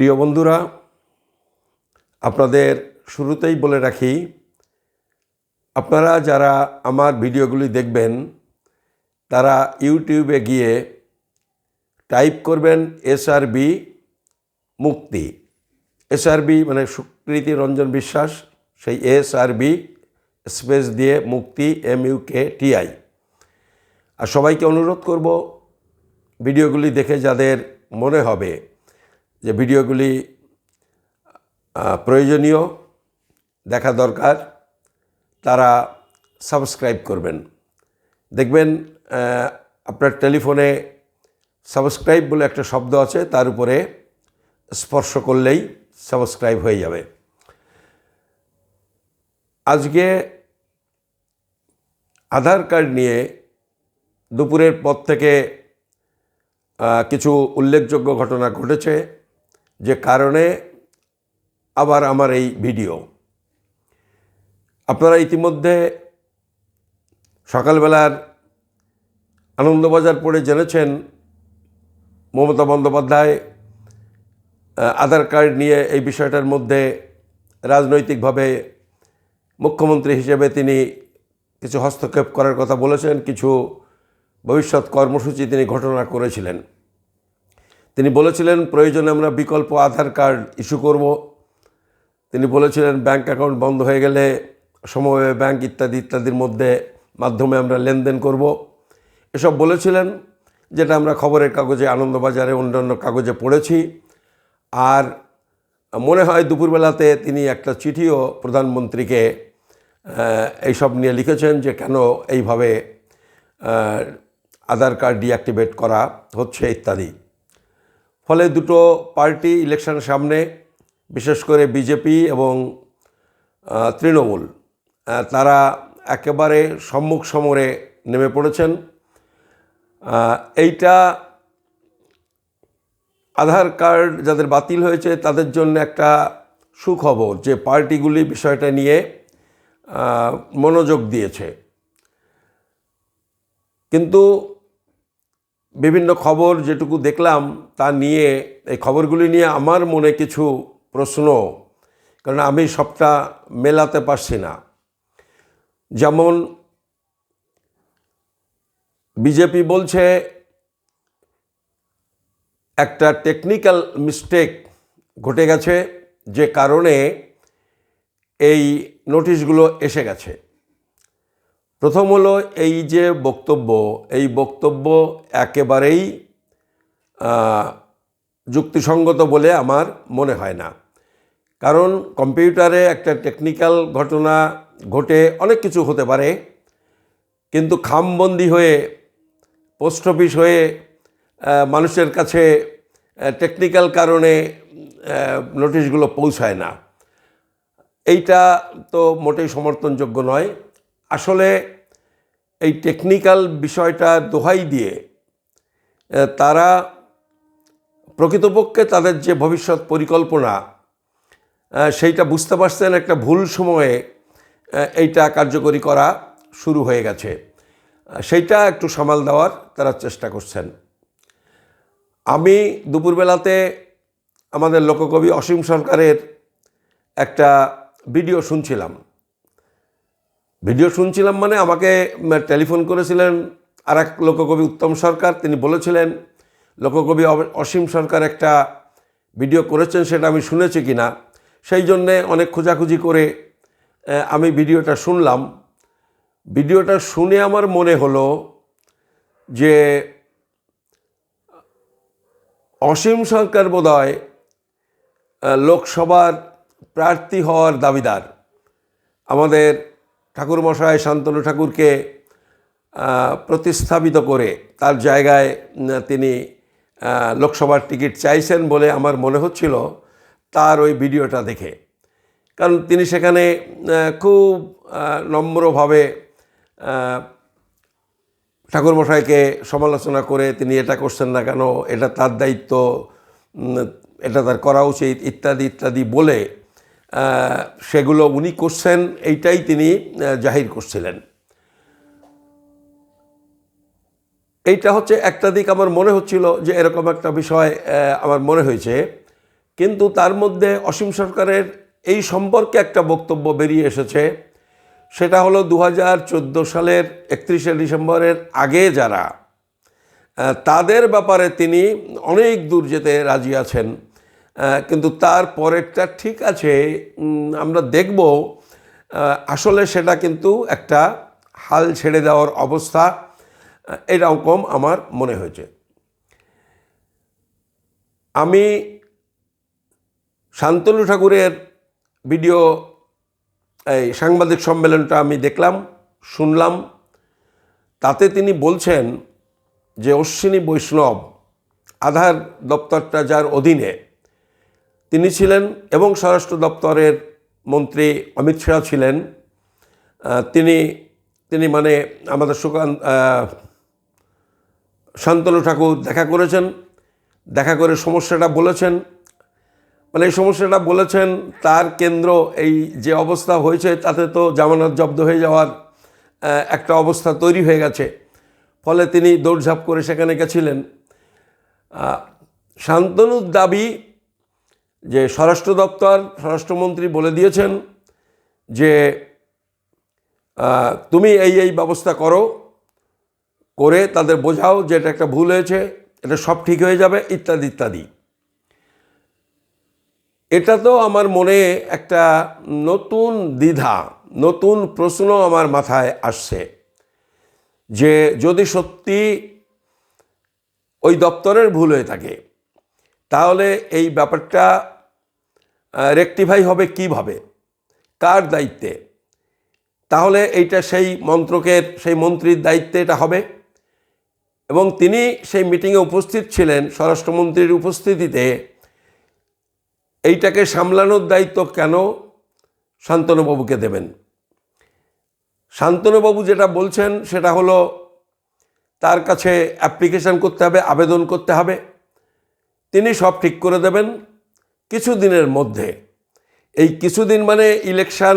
প্রিয় বন্ধুরা, আপনাদের শুরুতেই বলে রাখি, আপনারা যারা আমার ভিডিওগুলি দেখবেন, তারা ইউটিউবে গিয়ে টাইপ করবেন এসআরবি মুক্তি। এসআরবি মানে সুকৃতি রঞ্জন বিশ্বাস, সেই এসআরবি স্পেস দিয়ে মুক্তি, M U K T I আর সবাইকে অনুরোধ করব, ভিডিওগুলি দেখে যাদের মনে হবে যে ভিডিওগুলি প্রয়োজনীয়, দেখা দরকার, তারা সাবস্ক্রাইব করবেন। দেখবেন আপনার টেলিফোনে সাবস্ক্রাইব বলে একটা শব্দ আছে, তার উপরে স্পর্শ করলেই সাবস্ক্রাইব হয়ে যাবে। আজকে আধার কার্ড নিয়ে দুপুরের পর থেকে কিছু উল্লেখযোগ্য ঘটনা ঘটেছে। যে কারণে আবার আমার এই ভিডিও। আপনারা ইতিমধ্যে সকালবেলার আনন্দবাজার পড়ে জেনেছেন, মমতা বন্দ্যোপাধ্যায় আধার কার্ড নিয়ে এই বিষয়টার মধ্যে রাজনৈতিকভাবে মুখ্যমন্ত্রী হিসেবে তিনি কিছু হস্তক্ষেপ করার কথা বলেছেন, কিছু ভবিষ্যৎ কর্মসূচি তিনি ঘোষণা করেছিলেন। তিনি বলেছিলেন, প্রয়োজনে আমরা বিকল্প আধার কার্ড ইস্যু করব। তিনি বলেছিলেন, ব্যাংক অ্যাকাউন্ট বন্ধ হয়ে গেলে সমবায় ব্যাংক ইত্যাদি ইত্যাদির মধ্যে মাধ্যমে আমরা লেনদেন করব। এসব বলেছিলেন, যেটা আমরা খবরের কাগজে, আনন্দবাজারে অন্যান্য কাগজে পড়েছি। আর মনে হয় দুপুরবেলাতে তিনি একটা চিঠিও প্রধানমন্ত্রীকে এইসব নিয়ে লিখেছেন যে, কেন এইভাবে আধার কার্ড ডিঅ্যাক্টিভেট করা হচ্ছে? ইত্যাদি। ফলে দুটো পার্টি ইলেকশনের সামনে, বিশেষ করে বিজেপি এবং তৃণমূল। তারা একেবারে সম্মুখ সমরে নেমে পড়েছেন। এইটা আধার কার্ড যাদের বাতিল হয়েছে, তাদের জন্য একটা সুখবর যে পার্টিগুলি বিষয়টা নিয়ে মনোযোগ দিয়েছে। কিন্তু বিভিন্ন খবর যেটুকু দেখলাম তা নিয়ে, এই খবরগুলি নিয়ে আমার মনে কিছু প্রশ্ন, কারণ আমি সবটা মেলাতে পারছি না। যেমন, বিজেপি বলছে, একটা টেকনিক্যাল মিস্টেক ঘটে গেছে, যে কারণে এই নোটিশগুলো এসে গেছে। প্রথম হলো এই যে বক্তব্য, এই বক্তব্য একেবারেই যুক্তিসঙ্গত বলে আমার মনে হয় না। কারণ কম্পিউটারে একটা টেকনিক্যাল ঘটনা ঘটে, অনেক কিছু হতে পারে, কিন্তু খামবন্দি হয়ে, পোস্ট অফিস হয়ে মানুষের কাছে টেকনিক্যাল কারণে নোটিশগুলো পৌঁছায় না। এইটা তো মোটেই সমর্থনযোগ্য নয়। আসলে এই টেকনিক্যাল বিষয়টা দোহাই দিয়ে তারা প্রকৃতপক্ষে তাদের যে ভবিষ্যৎ পরিকল্পনা সেইটা বুঝতে পারছেন একটা ভুল সময়ে এইটা কার্যকরী করা শুরু হয়ে গেছে। সেইটা একটু সামাল দেওয়ার তারা চেষ্টা করছেন। আমি দুপুরবেলাতে আমাদের লোককবি অসীম সরকারের একটা ভিডিও শুনছিলাম। ভিডিও শুনছিলাম মানে আমাকে টেলিফোন করেছিলেন আর এক লোককবি উত্তম সরকার। তিনি বলেছিলেন, লোককবি অসীম সরকার একটা ভিডিও করেছেন, সেটা আমি শুনেছি কি না সেই জন্যে অনেক খোঁজাখুঁজি করে আমি ভিডিওটা শুনলাম। ভিডিওটা শুনে আমার মনে হলো যে, অসীম সরকার বোধহয় লোকসভার প্রার্থী হওয়ার দাবিদার। আমাদের ঠাকুরমশাই শান্তনু ঠাকুরকে প্রতিস্থাপিত করে তার জায়গায় তিনি লোকসভার টিকিট চাইছেন বলে আমার মনে হচ্ছিল তার ওই ভিডিওটা দেখে। কারণ তিনি সেখানে খুব নম্রভাবে ঠাকুরমশাইকে সমালোচনা করে তিনি এটা করছেন না কেন, এটা তার দায়িত্ব এটা তার করা উচিত, ইত্যাদি ইত্যাদি বলে সেগুলো উনি করছেন, এইটাই তিনি জাহির করছিলেন। এইটা হচ্ছে একটা দিক আমার মনে হচ্ছিল যে এরকম একটা বিষয় আমার মনে হয়েছে। কিন্তু তার মধ্যে অসীম সরকারের এই সম্পর্কে একটা বক্তব্য বেরিয়ে এসেছে। সেটা হলো দু হাজার চোদ্দ সালের একত্রিশে ডিসেম্বরের আগে যারা তাদের ব্যাপারে তিনি অনেক দূর যেতে রাজি আছেন। কিন্তু তার পরেরটা ঠিক আছে আমরা দেখব আসলে সেটা কিন্তু একটা হাল ছেড়ে দেওয়ার অবস্থা এরকম আমার মনে হয়েছে। আমি শান্তনু ঠাকুরের ভিডিও, এই সাংবাদিক সম্মেলনটা আমি দেখলাম, শুনলাম। তাতে তিনি বলছেন যে অশ্বিনী বৈষ্ণব, আধার দপ্তরটা যার অধীনে তিনি ছিলেন এবং স্বরাষ্ট্র দপ্তরের মন্ত্রী অমিত শাহ ছিলেন। তিনি তিনি মানে আমাদের সুকান্ত শান্তনু ঠাকুর দেখা করেছেন, দেখা করে সমস্যাটা বলেছেন। মানে এই সমস্যাটা বলেছেন, তার কেন্দ্র এই যে অবস্থা হয়েছে, তাতে তো জামানত জব্দ হয়ে যাওয়ার একটা অবস্থা তৈরি হয়ে গেছে। ফলে তিনি দৌড়ঝাঁপ করে সেখানে গেছিলেন। শান্তনুর দাবি যে স্বরাষ্ট্র দপ্তর, স্বরাষ্ট্রমন্ত্রী বলে দিয়েছেন যে তুমি এই এই ব্যবস্থা করো, করে তাদের বোঝাও যে এটা একটা ভুল হয়েছে, এটা সব ঠিক হয়ে যাবে, ইত্যাদি ইত্যাদি। এটা তো আমার মনে একটা নতুন দ্বিধা, নতুন প্রশ্ন আমার মাথায় আসছে যে যদি সত্যি ওই দপ্তরের ভুল হয়ে থাকে তাহলে এই ব্যাপারটা রেকটিফাই হবে কীভাবে? কার দায়িত্বে? তাহলে এইটা সেই মন্ত্রকের সেই মন্ত্রীর দায়িত্বে এটা হবে। এবং তিনি সেই মিটিংয়ে উপস্থিত ছিলেন, স্বরাষ্ট্রমন্ত্রীর উপস্থিতিতে। এইটাকে সামলানোর দায়িত্ব কেন শান্তনুবাবুকে দেবেন? শান্তনুবাবু যেটা বলছেন, সেটা হলো, তার কাছে অ্যাপ্লিকেশান করতে হবে, আবেদন করতে হবে। তিনি সব ঠিক করে দেবেন। কিছু দিনের মধ্যে। এই কিছুদিন মানে ইলেকশান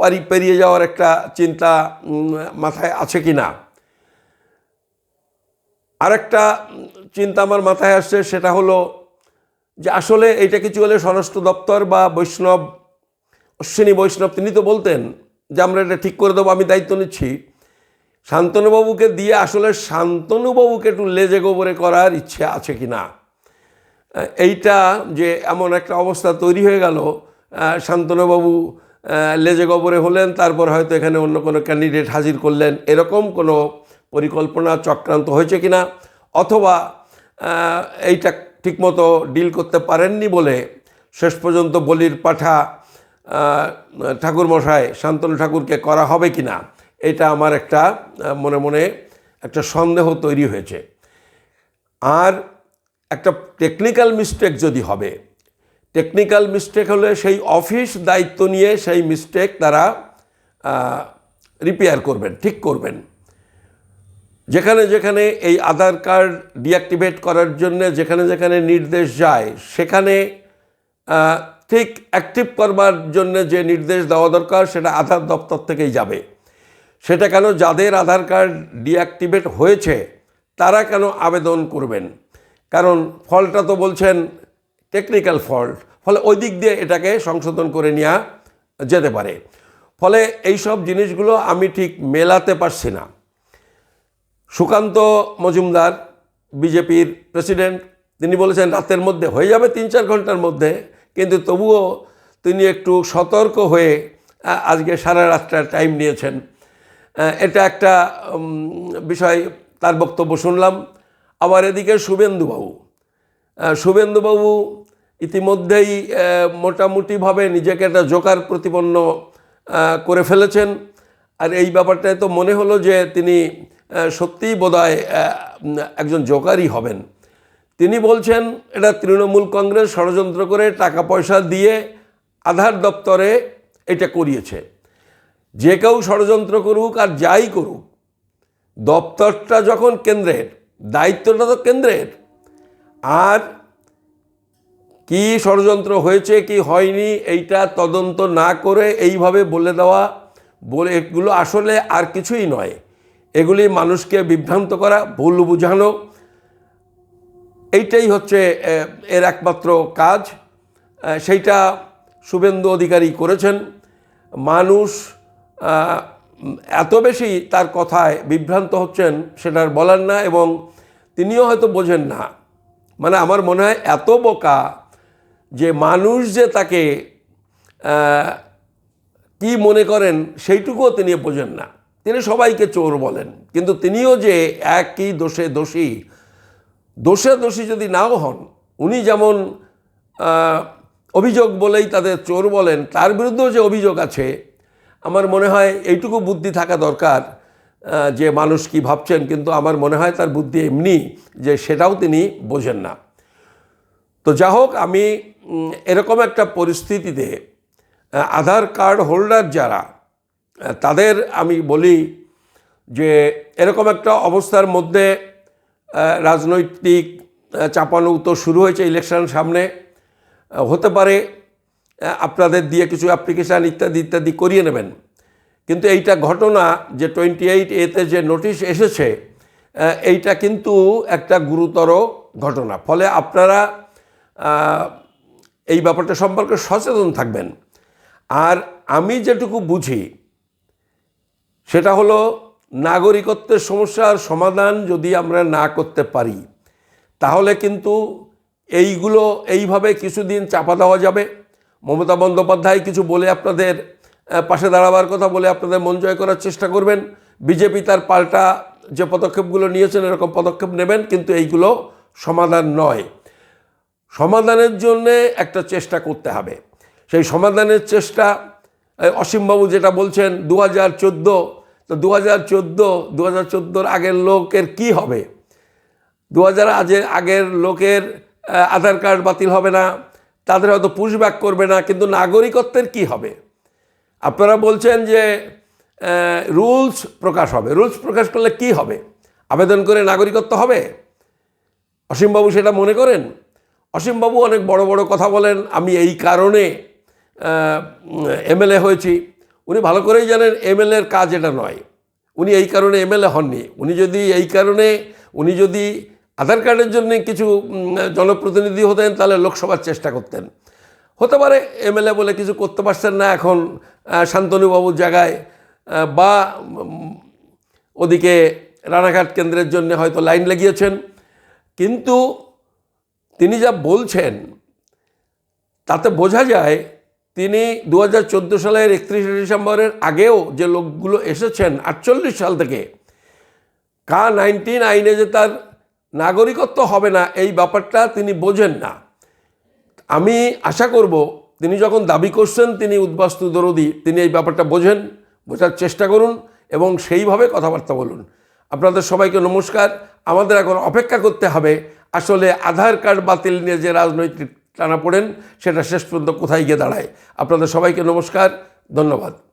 পারি পেরিয়ে যাওয়ার একটা চিন্তা মাথায় আছে কি না? আরেকটা চিন্তা আমার মাথায় আসছে, সেটা হলো যে আসলে এইটা কিছু হলে স্বরাষ্ট্র দপ্তর বা বৈষ্ণব, অশ্বিনী বৈষ্ণব? তিনি তো বলতেন যে আমরা এটা ঠিক করে দেবো, আমি দায়িত্ব নিচ্ছি। শান্তনুবাবুকে দিয়ে আসলে শান্তনুবাবুকে একটু লেজে গোবরে করার ইচ্ছে আছে কি না? এইটা যে এমন একটা অবস্থা তৈরি হয়ে গেল শান্তনুবাবু লেজে গবরে হলেন, তারপর হয়তো এখানে অন্য কোনো ক্যান্ডিডেট হাজির করলেন। এরকম কোনো পরিকল্পনা চক্রান্ত হয়েছে কিনা? অথবা এইটা ঠিকমতো ডিল করতে পারেননি বলে শেষ পর্যন্ত বলির পাঠা ঠাকুরমশাই, শান্তনু ঠাকুরকে করা হবে কি না এটা আমার একটা মনে মনে একটা সন্দেহ তৈরি হয়েছে। আর একটা টেকনিক্যাল মিস্টেক যদি হবে টেকনিক্যাল মিস্টেক হলে সেই অফিস দায়িত্ব নিয়ে সেই মিস্টেক তারা রিপেয়ার করবেন, ঠিক করবেন। যেখানে যেখানে এই আধার কার্ড ডিঅ্যাক্টিভেট করার জন্য যেখানে যেখানে নির্দেশ যায়, সেখানে ঠিক অ্যাক্টিভ করবার জন্য যে নির্দেশ দেওয়া দরকার সেটা আধার দপ্তর থেকেই যাবে। সেটা কেন যাদের আধার কার্ড ডিঅ্যাক্টিভেট হয়েছে, তারা কেন আবেদন করবেন? কারণ ফলটা তো বলছেন টেকনিক্যাল ফল্ট ফলে ওই দিক দিয়ে এটাকে সংশোধন করে নেওয়া যেতে পারে। ফলে এই সব জিনিসগুলো আমি ঠিক মেলাতে পারছি না। সুকান্ত মজুমদার, বিজেপির প্রেসিডেন্ট তিনি বলেছেন রাতের মধ্যে হয়ে যাবে তিন চার ঘণ্টার মধ্যে, কিন্তু তবুও তিনি একটু সতর্ক হয়ে আজকে সারা রাতটা টাইম নিয়েছেন। এটা একটা বিষয়, তার বক্তব্য শুনলাম। আবার এদিকে শুভেন্দুবাবু। শুভেন্দুবাবু ইতিমধ্যেই মোটামুটিভাবে নিজেকে একটা জোকার প্রতিপন্ন করে ফেলেছেন। আর এই ব্যাপারটায় তো মনে হলো যে তিনি সত্যিই বোধহয় একজন জোকারই হবেন। তিনি বলছেন, এটা তৃণমূল কংগ্রেস ষড়যন্ত্র করে টাকা পয়সা দিয়ে আধার দপ্তরে এটা করিয়েছে। যে কেউ ষড়যন্ত্র করুক আর যাই করুক, দপ্তরটা যখন কেন্দ্রের দায়িত্বটা তো কেন্দ্রের। আর কি ষড়যন্ত্র হয়েছে, কি হয়নি, এইটা তদন্ত না করে এইভাবে বলে দেওয়া, বলে এগুলো আসলে আর কিছুই নয়। এগুলি মানুষকে বিভ্রান্ত করা, ভুল বুঝানো, এইটাই হচ্ছে এর একমাত্র কাজ। সেইটা শুভেন্দু অধিকারী করেছেন। মানুষ এত বেশি তার কথায় বিভ্রান্ত হচ্ছেন সেটার বলার না এবং তিনিও হয়তো বোঝেন না। মানে আমার মনে হয় এত বোকা যে মানুষ যে তাকে কি মনে করেন সেইটুকুও তিনি বোঝেন না। তিনি সবাইকে চোর বলেন। কিন্তু তিনিও যে একই দোষে দোষী দোষে দোষী যদি নাও হন, উনি যেমন অভিযোগ বলেই তাদের চোর বলেন, তার বিরুদ্ধেও যে অভিযোগ আছে আমার মনে হয় এইটুকু বুদ্ধি থাকা দরকার যে মানুষ কি ভাবছেন, কিন্তু আমার মনে হয় তার বুদ্ধি এমনি যে সেটাও তিনি বোঝেন না। তো যা হোক, আমি এরকম একটা পরিস্থিতিতে আধার কার্ড হোল্ডার যারা তাদের আমি বলি যে এরকম একটা অবস্থার মধ্যে রাজনৈতিক চাপানো তো শুরু হয়েছে ইলেকশন সামনে হতে পারে আপনাদের দিয়ে কিছু অ্যাপ্লিকেশান ইত্যাদি ইত্যাদি করিয়ে নেবেন। কিন্তু এইটা ঘটনা যে টোয়েন্টি এইট এতে যে নোটিশ এসেছে এইটা কিন্তু একটা গুরুতর ঘটনা। ফলে আপনারা এই ব্যাপারটা সম্পর্কে সচেতন থাকবেন। আর আমি যেটুকু বুঝি, সেটা হলো নাগরিকত্বের সমস্যার সমাধান যদি আমরা না করতে পারি, তাহলে কিন্তু এইগুলো এইভাবে কিছুদিন চাপা দেওয়া যাবে। মমতা বন্দ্যোপাধ্যায় কিছু বলে আপনাদের পাশে দাঁড়াবার কথা বলে আপনাদের মন জয় করার চেষ্টা করবেন। বিজেপি তার পাল্টা যে পদক্ষেপগুলো নিয়েছেন, এরকম পদক্ষেপ নেবেন, কিন্তু এইগুলো সমাধান নয়। সমাধানের জন্যে একটা চেষ্টা করতে হবে। সেই সমাধানের চেষ্টা অসীমবাবু যেটা বলছেন দু হাজার চোদ্দ, তো দু হাজার চোদ্দ দু হাজার চোদ্দোর আগের লোকের কি হবে? দু হাজার আগের লোকের আধার কার্ড বাতিল হবে না। তাদের হয়তো পুশব্যাক করবে না, কিন্তু নাগরিকত্বের কি হবে? আপনারা বলছেন যে রুলস প্রকাশ হবে। রুলস প্রকাশ করলে কি হবে? আবেদন করে নাগরিকত্ব হবে? অসীমবাবু সেটা মনে করেন? অসীমবাবু অনেক বড় বড় কথা বলেন, আমি এই কারণে এমএলএ হয়েছি। উনি ভালো করেই জানেন এমএলএর কাজ এটা নয়। উনি এই কারণে এমএলএ হননি। উনি যদি এই কারণে, উনি যদি আধার কার্ডের জন্য কিছু জনপ্রতিনিধি হতেন, তাহলে লোকসভার চেষ্টা করতেন। হতে পারে এমএলএ বলে কিছু করতে পারছেন না এখন শান্তনুবাবুর জায়গায় বা ওদিকে রানাঘাট কেন্দ্রের জন্য হয়তো লাইন লাগিয়েছেন। কিন্তু তিনি যা বলছেন, তাতে বোঝা যায় তিনি দু হাজার চোদ্দ সালের একত্রিশে ডিসেম্বরের আগেও যে লোকগুলো এসেছেন, আটচল্লিশ সাল থেকে, কা নাইনটিন আইনে যে তার নাগরিকত্ব হবে না, এই ব্যাপারটা তিনি বোঝেন না। আমি আশা করব তিনি যখন দাবি করছেন, তিনি উদ্বাস্তু দরদি, তিনি এই ব্যাপারটা বোঝেন, বোঝার চেষ্টা করুন এবং সেইভাবে কথাবার্তা বলুন। আপনাদের সবাইকে নমস্কার। আমাদের এখন অপেক্ষা করতে হবে, আসলে আধার কার্ড বাতিল নিয়ে যে রাজনৈতিক টানা পড়েন সেটা শেষ পর্যন্ত কোথায় গিয়ে দাঁড়ায়। আপনাদের সবাইকে নমস্কার, ধন্যবাদ।